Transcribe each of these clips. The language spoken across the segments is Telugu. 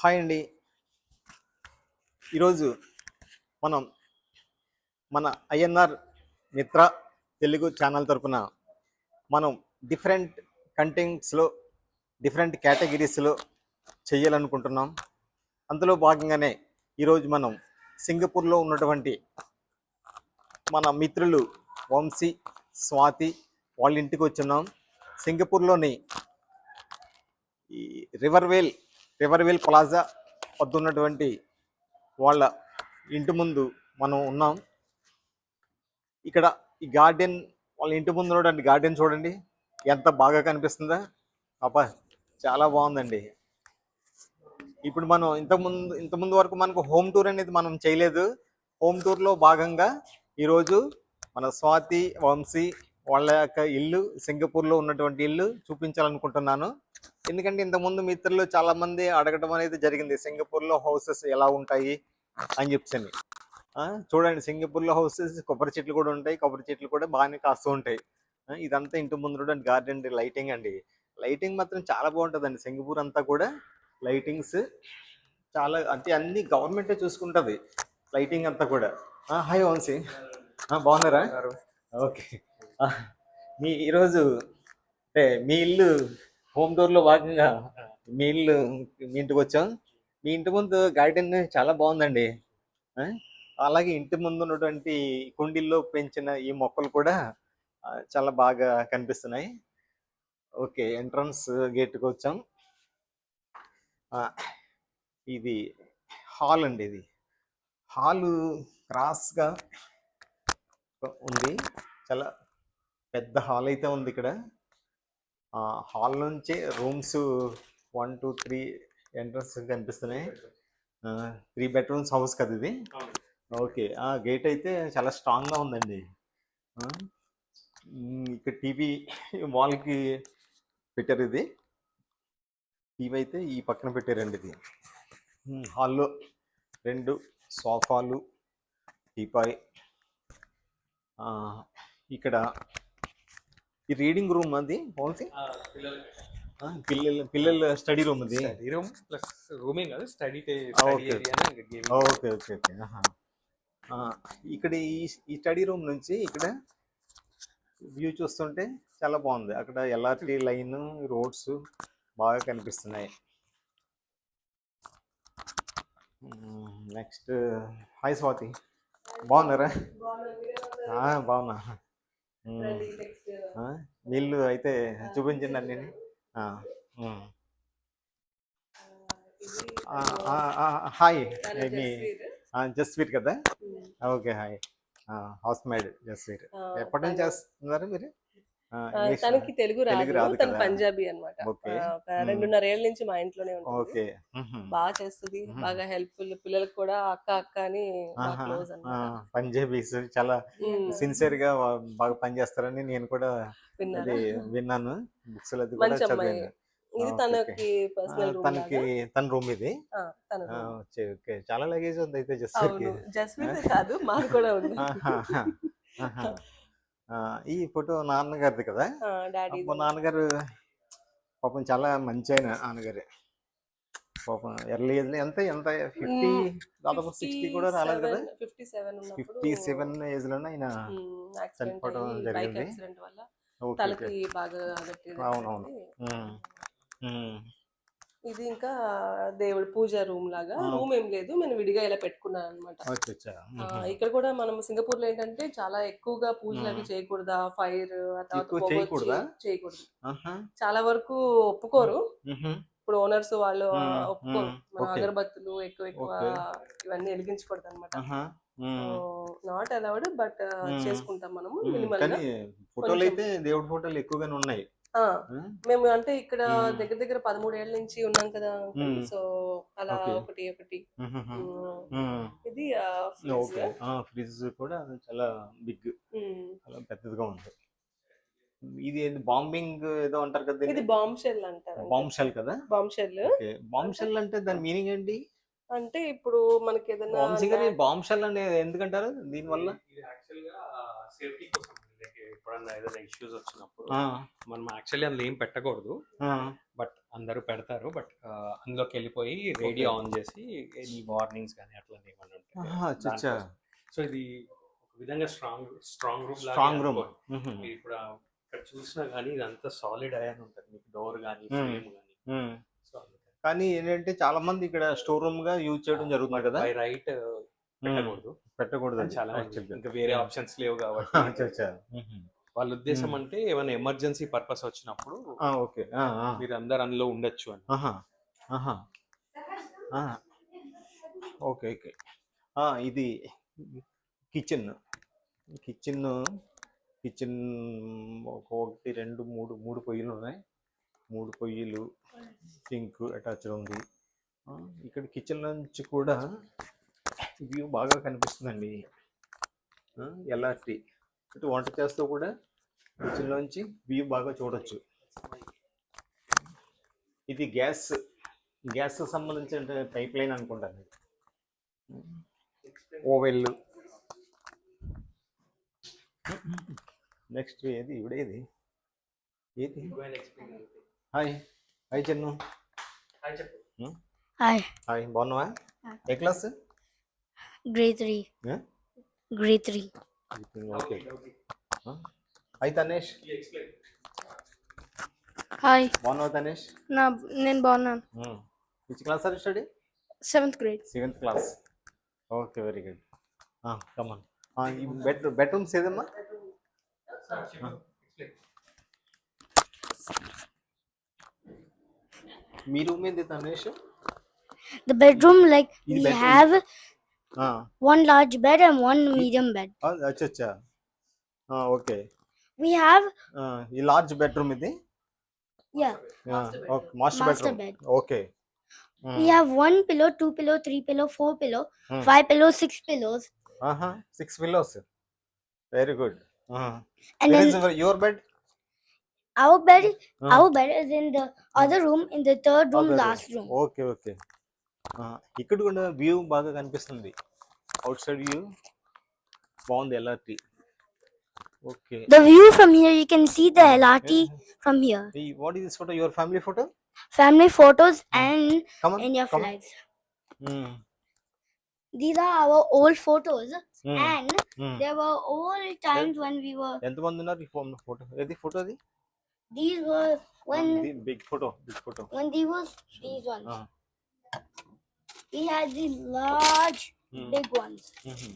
హాయ్ అండి. ఈరోజు మనం మన ఐఎన్ఆర్ మిత్ర తెలుగు ఛానల్ తరఫున మనం డిఫరెంట్ కంటెంట్స్లో డిఫరెంట్ కేటగిరీస్లో చేయాలనుకుంటున్నాం. అందులో భాగంగానే ఈరోజు మనం సింగపూర్లో ఉన్నటువంటి మన మిత్రులు వంశీ స్వాతి వాళ్ళ ఇంటికి వచ్చున్నాం సింగపూర్లోని ఈ రివర్వేల్ రివర్వేల్ ప్లాజా వద్ద ఉన్నటువంటి వాళ్ళ ఇంటి ముందు మనం ఉన్నాం. ఇక్కడ ఈ గార్డెన్ వాళ్ళ ఇంటి ముందు ఉన్నటువంటి గార్డెన్ చూడండి. ఎంత బాగా కనిపిస్తుందా? అబ్బా చాలా బాగుందండి. ఇప్పుడు మనం ఇంతకుముందు ఇంతకుముందు వరకు మనకు హోమ్ టూర్ అనేది మనం చేయలేదు. హోమ్ టూర్లో భాగంగా ఈరోజు మన స్వాతి వంశీ వాళ్ళ యొక్క ఇల్లు సింగపూర్లో ఉన్నటువంటి ఇల్లు చూపించాలనుకుంటున్నాను. ఎందుకంటే ఇంతకుముందు మిత్రులు చాలా మంది అడగడం అనేది జరిగింది సింగపూర్లో హౌసెస్ ఎలా ఉంటాయి? అని చెప్పని చూడండి సింగపూర్లో హౌసెస్ కొబ్బరి చెట్లు కూడా ఉంటాయి కొబ్బరి చెట్లు కూడా బాగానే కాస్తూ ఉంటాయి. ఇదంతా ఇంటి ముందు గార్డెన్ లైటింగ్ అండి. లైటింగ్ మాత్రం చాలా బాగుంటుందండి సింగపూర్ అంతా కూడా లైటింగ్స్ చాలా అంటే అన్ని గవర్నమెంటే చూసుకుంటుంది లైటింగ్ అంతా కూడా. హాయ్ వంశీ. బాగున్నారా? ఓకే. మీ ఈరోజు అంటే మీ ఇల్లు హోమ్ టూర్లో భాగంగా మీ ఇల్లు మీ ఇంటికి వచ్చాం. మీ ఇంటి ముందు గార్డెన్ చాలా బాగుందండి. అలాగే ఇంటి ముందు ఉన్నటువంటి కుండీల్లో పెంచిన ఈ మొక్కలు కూడా చాలా బాగా కనిపిస్తున్నాయి. ఓకే ఎంట్రన్స్ గేట్కి వచ్చాం. ఇది హాల్ అండి ఇది. హాలు క్రాస్గా ఉంది. చాలా పెద్ద హాల్ అయితే ఉంది ఇక్కడ. హాల్ నుంచి rooms one two three entrance కనిపిస్తున్నాయి. త్రీ బెడ్రూమ్స్ హౌస్ కదా ఇది? ఓకే. ఆ గేట్ అయితే చాలా స్ట్రాంగ్గా ఉందండి. ఇక్కడ టీవీ వాల్కి పెట్టారు ఇది. టీవీ అయితే ఈ పక్కన పెట్టారండి ఇది. హాల్లో రెండు సోఫాలు టీపాయ్ ఇక్కడ ఈ రీడింగ్ రూమ్ అది ఓన్లీ పిల్లల పిల్లల స్టడీ రూమ్ అది? స్టడీ రూమ్ ప్లస్ రూమింగ్ కాదు స్టడీ ఓకే ఓకే ఓకే ఇక్కడ ఈ ఈ స్టడీ రూమ్ నుంచి ఇక్కడ వ్యూ చూస్తుంటే చాలా బాగుంది. అక్కడ ఎల్ఆర్టీ లైన్ రోడ్స్ బాగా కనిపిస్తున్నాయి. Next hi Swathi. బాగున్నారా? ఆ, బాగున్నా. నీళ్ళు అయితే చూపించండి అన్ని. హాయ్. మీ జస్వీర్. కదా? Okay hi. House maid Jasvir. ఎప్పటి నుంచి చేస్తున్నారు మీరు? తనకి తెలుగు తెలుగు రాదు తను. పంజాబీ అనమాట రెండున్నర ఏళ్ళ నుంచి మా ఇంట్లోనే ఉంటుంది. బాగా చేస్తుంది. బాగా హెల్ప్ఫుల్. పిల్లలకు కూడా అక్క అక్క అని పంజాబీస్ చాలా సిన్సియర్గా బాగా పనిచేస్తారని నేను కూడా విన్నాను. బుక్స్ అది కూడా మంచి అమ్మాయి. ఇది తనకి ఆ, పర్సనల్ రూమ్ తనకి తన రూమ్ ఇది. తన ఆ, room. Okay okay. చాలా లగేజ్ ఉంది అయితే జస్ట్ కాదు మాకు కూడా ఉంది. ఈ ఫోటో నాన్నగారిది కదా? డాడీ నాన్నగారు పాపం చాలా మంచి ఆయన నాన్నగారు. పాపం ఎర్లీ ఏజ్ ఎంత ఎంత? ఫిఫ్టీ దాదాపు సిక్స్టీ కూడా రాలేదు కదా? ఫిఫ్టీ సెవెన్ ఉన్నప్పుడు ఫిఫ్టీ సెవెన్ ఏజ్లోనే ఆయన చనిపోవడం జరిగింది. అవునవును. ఇది ఇంకా దేవుడి పూజ రూమ్ లాగా. రూమ్ ఏం లేదు నేను విడిగా ఇలా పెట్టుకున్నాను అనమాట ఇక్కడ కూడా మనం సింగపూర్లో ఏంటంటే చాలా ఎక్కువగా పూజలు అవి. చేయకూడదా ఫైర్ చేయకూడదా? చాలా వరకు ఒప్పుకోరు ఇప్పుడు ఓనర్స్ వాళ్ళు ఒప్పుకోరు. మన. అగరబత్తులు ఎక్కువ ఎక్కువ. ఇవన్నీ వెలిగించకూడదు అనమాట నాట్ అలౌడ్ బట్. చేసుకుంటాం మనము ఫోటోలు. అయితే దేవుడి ఫోటోలు ఎక్కువగానే ఉన్నాయి మేము అంటే ఇక్కడ. దగ్గర దగ్గర పదమూడేళ్ళ నుంచి ఉన్నాం కదా. సో అలా. ఒకటి ఒకటి. ఇది ఫ్రిడ్జ్ కూడా చాలా బిగ్. చాలా పెద్దదిగా ఉంది. ఇది ఏంది బాంబింగ్ ఏదో అంటారు కదా ఇది బాంబ్ షెల్ అంటారు. బాంబ్ షెల్ కదా? Bombshell. బాంబ్ షెల్ అంటే దాని మీనింగ్ ఏంటి? అంటే ఇప్పుడు మనకి ఏదైనా బాంబ్ షెల్ అనేది ఎందుకంటారు యాక్చువల్గా సేఫ్టీ ఎప్పుడన్నా ఏదైనా ఇష్యూస్ వచ్చినప్పుడు మనం యాక్చువల్లీ అందులో ఏం పెట్టకూడదు. బట్ అందరూ పెడతారు. బట్ అందులోకి వెళ్ళిపోయి రేడియో ఆన్ చేసి ఎనీ వార్నింగ్స్ కానీ అట్లా అచ్చా. సో ఇది ఒక విధంగా strong strong room strong room ఇప్పుడు ఇక్కడ చూసినా కానీ ఇదంతా సాలిడ్ అయ్యాని ఉంటుంది. మీకు డోర్ కానీ. ఫ్రేమ్ కానీ సో కానీ ఏంటంటే చాలా మంది ఇక్కడ స్టోర్ రూమ్గా యూజ్ చేయడం జరుగుతుంది కదా? రైట్ పెట్టకూడదు. పెట్టకూడదు చాలా. ఇంకా వేరే. ఆప్షన్స్ లేవు కాబట్టి. వాళ్ళ ఉద్దేశం. అంటే ఏమైనా ఎమర్జెన్సీ పర్పస్ వచ్చినప్పుడు ఓకే. మీరు అందరు అందులో ఉండొచ్చు అని. Okay okay. ఇది కిచెన్. కిచెన్ కిచెన్ ఒకటి రెండు మూడు మూడు పొయ్యిలు ఉన్నాయి. మూడు పొయ్యిలు సింక్ అటాచ్ ఉంది. ఇక్కడ కిచెన్ నుంచి కూడా వ్యూ బాగా కనిపిస్తుందండి. ఆ, ఎల్ఆర్టీ ఇటు వంట చేస్తూ కూడా కిచెన్ నుంచి వ్యూ బాగా చూడొచ్చు. ఇది గ్యాస్ గ్యాస్ సంబంధించిన పైప్ లైన్ అనుకుంటాను ఓవెల్. నెక్స్ట్ ఏది? ఇవిడేది ఏది? Hi. Hi Chennu. Hi, hi. బాగున్నావా? ఏ class. Yeah? Grade three. Okay. Hi Tanesh. Hi, బాగున్నావా తనేష్? నా నేను బాగున్నాను. Which class are study seventh grade seventh class okay very good come on ఈ బెడ్ బెడ్రూమ్స్ ఏదమ్మా మీ రూమ్ ఏంది Tanish? In we bedroom. have ఆ, one large bed and one medium bed. ఆ, అచ్చా ఓకే We have ఈ లార్జ్ బెడ్రూమ్ ఇది yeah, master Master bedroom bed. Okay we have one pillow, two pillow, three pillow, four pillow, Hmm. five pillow, six pillows, six pillows very good and then your bed our bed, our bed is in the other room, in the third room, last room. Okay okay ఇక్కడ కూడా వ్యూ బాగా కనిపిస్తుంది అవుట్ సైడ్ వ్యూ బాగుంది LRT okay The view from here, you can see the LRT from here. What is this photo your family photo Family photos and come India come. flags. These are our old photos, and there were old times when we were. ఎంతమంది ఉన్నారు ఈ ఫోన్ ఫోటో ఏది ఫోటో అది These were when big photo big photo when these was these ones. Ah. we had the large, Mm. big ones. Mhm.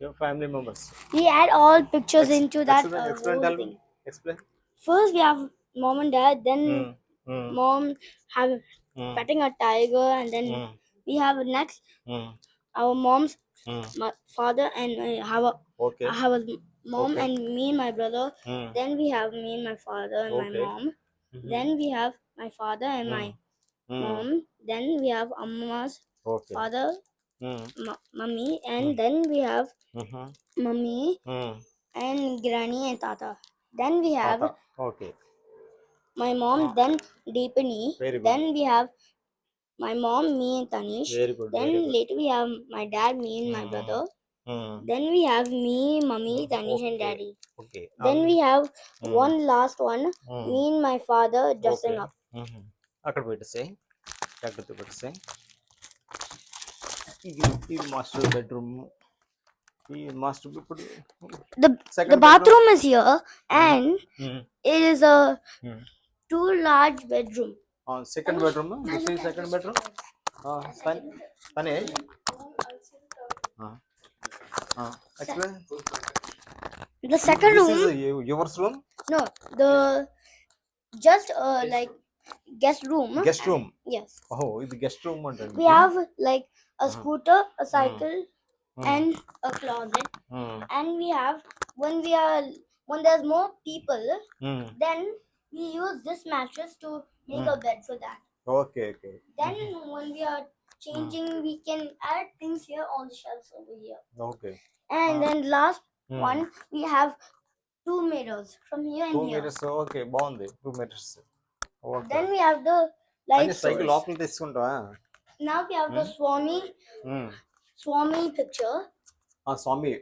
Your family members. We add all pictures Ex- into that. Explain. uh, explain. whole thing. Explain. First, we have mom and dad. Then Mm. Mm. mom have Mm. petting a tiger, and then Mm. we have next Mm. our mom's Mm. my father and have a Okay. a mom Okay. and me and my brother. Mm. Then we have me and my father and Okay. my mom. Mhm. Then we have my father and my Mm. mom. Then we have Amma's Okay father, m- mummy, and then we have mummy and granny and tata. Then we have okay my mom. Ah. Then Deepani. Very Then we have my mom, me and Tanish. Very good Then later we have my dad, me and my Mm. brother. Then we have me, mummy, Tanish, and Okay. daddy. Okay Then we have Mm. one last one. Me and my father dressing Okay. up. అక్కడ పెట్టేసాయి జాగ్రత్త పెట్టేసాయి give TV master bedroom. TV master put the second the bathroom bedroom. is here hmm. and mm. it is a mm. two large bedroom. Uh, second bedroom, this is second bedroom. Uh, fine, fine. Uh, uh, explain. The second room. This is yours room. No, the just uh, like guest room. Guest room. Yes. Oh, the guest room one. We have like a uh-huh. scooter, a hmm. cycle, hmm. and a closet. Hmm. And we have when we are when there's more people, then we use this mattress to make a bed for that. Okay, okay. Then when we are changing, we can add things here on the shelves over here. Okay. And then last one, we have two mirrors from here and Two here. Okay, bond. Two meters. Then we have the light cycle. లోపల తీసుకుంటావా Now we have the Hmm. Swami Swami picture. ఆ స్వామి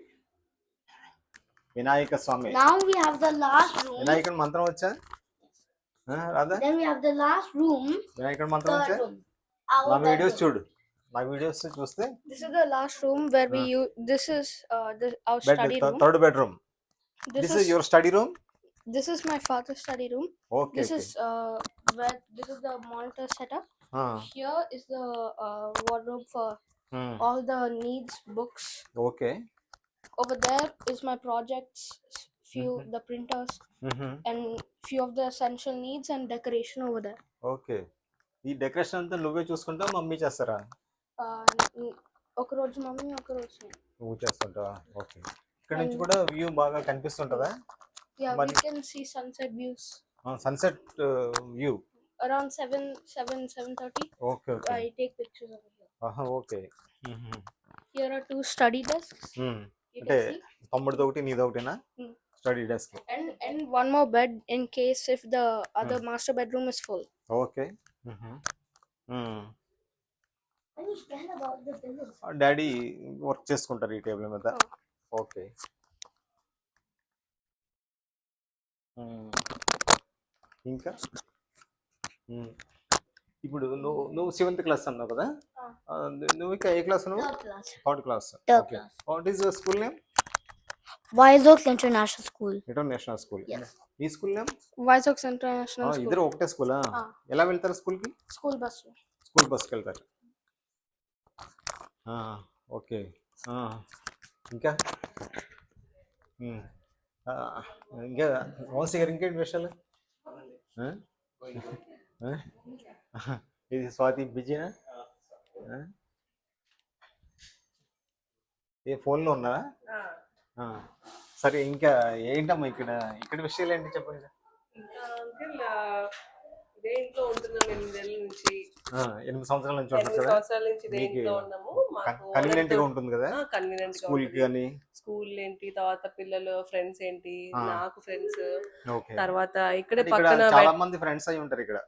వినాయక స్వామి Now we have the last room. వినాయకుని మంత్రం వచ్చా రాదా Then we have the last room, వినాయకుడు మంత్రం వచ్చా. నా వీడియోస్. చూడు నా వీడియోస్ చూస్తే This is the last room where we Ah. use. This is uh, the, our bed study room. Third bedroom This, this is is your study room this is my father's study room. Okay This is uh, where this is the monitor setup. Here is the uh, wardrobe for all the needs books. Okay Over there is my projects, few Mhm. the printers, and few of the essential needs and decoration over there. Okay ఈ డెకరేషన్ అంతా నువ్వే చూసుకుంటావు మమ్మీ చేస్తారా Uh, n- ఒక రోజు మమ్మీ ఒక రోజు. నువ్వు చేస్తుంటావా ఓకే ఇక్కడ నుంచి కూడా వ్యూ బాగా కనిపిస్తుంటుందా Yeah, we can see sunset views sunset view around seven, seven, seven thirty. Okay okay I take pictures over here. ఆహా okay Here are two study desks. You అంటే. తమ్ముడిది ఒకటి నీది ఒకటినా Hmm. Study desk And and one more bed in case if the other master bedroom is full. Okay. Daddy work చేసుకుంటారు ఈ టేబుల్ మీద ఓకే ఇంకా. ఇప్పుడు నువ్వు నువ్వు సెవెంత్ క్లాస్ అన్నావు కదా నువ్వు ఇంకా ఏ class class. Third class okay. What is your school name Wiseoaks International School. International school. Me school name International School. ఇద్దరు ఒకటే స్కూలా. ఎలా వెళ్తారు స్కూల్కి School bus. స్కూల్ బస్కి వెళ్తారు ఆ, ఓకే ఇంకా ఇంకా వంశీ గారు ఇంకేంటి విషయాలు? ఇది స్వాతి బిజీనా? ఏ ఫోన్లో ఉన్నారా. సరే ఇంకా ఏంటమ్మా ఇక్కడ? ఇక్కడ విషయాలు ఏంటి చెప్పండి. ఇంట్లో ఉంటున్నాం ఎనిమిదేళ్ళ నుంచి. ఎనిమిది సంవత్సరాల నుంచి ఎనిమిది సంవత్సరాల నుంచి ఇంట్లో ఉన్నాము? మాకు కన్వీనియంట్గా ఉంటుంది కదా? కన్వీనియంట్ స్కూల్ కానీ స్కూల్ ఏంటి తర్వాత పిల్లలు ఫ్రెండ్స్ ఏంటి. నాకు ఫ్రెండ్స్ తర్వాత ఇక్కడే పక్కన చాలా మంది ఫ్రెండ్స్ అయి ఉంటారు ఇక్కడ.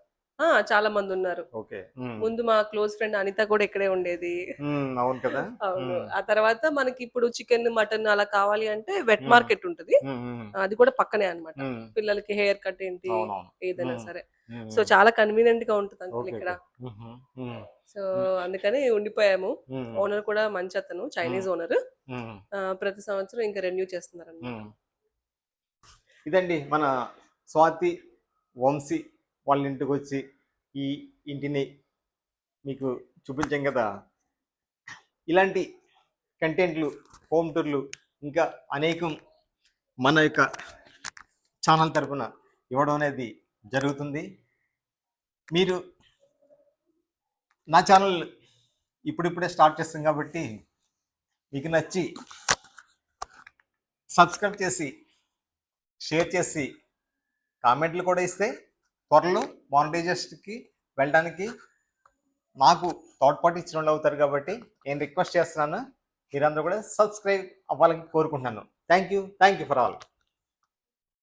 చాలా మంది ఉన్నారు. ముందు మా క్లోజ్ ఫ్రెండ్ అనిత కూడా ఇక్కడే ఉండేది. అవును కదా. అవును. ఆ తర్వాత మనకి ఇప్పుడు చికెన్ మటన్ అలా కావాలి అంటే వెట్. మార్కెట్ ఉంటది. అది కూడా పక్కనే అన్నమాట. మ్మ్. పిల్లలకి హెయిర్ కట్ ఏంటి ఏదైనా. సరే. సో చాలా కన్వీనియంట్గా ఉంటుంది అంకుల్ ఇక్కడ. సో అందుకని ఉండిపోయాము. ఓనర్ కూడా మంచి అతను చైనీస్ ఓనర్ ప్రతి సంవత్సరం ఇంకా రెన్యూ చేస్తున్నారు. ఇదండి మన స్వాతి వంశీ వాళ్ళ ఇంటికి వచ్చి ఈ ఇంటిని మీకు చూపించాం కదా. ఇలాంటి కంటెంట్లు హోమ్ టూర్లు ఇంకా అనేకం మన యొక్క ఛానల్ తరఫున ఇవ్వడం అనేది జరుగుతుంది. మీరు నా ఛానల్ ఇప్పుడిప్పుడే స్టార్ట్ చేస్తాం కాబట్టి మీకు నచ్చి సబ్స్క్రైబ్ చేసి షేర్ చేసి కామెంట్లు కూడా ఇస్తే త్వరలో మానిటైజేషన్కి వెళ్ళడానికి నాకు తోడ్పాటు ఇచ్చిన వాళ్ళు అవుతారు కాబట్టి నేను రిక్వెస్ట్ చేస్తున్నాను. మీరందరూ కూడా సబ్స్క్రైబ్ అవ్వాలని కోరుకుంటున్నాను. Thank you thank you for all.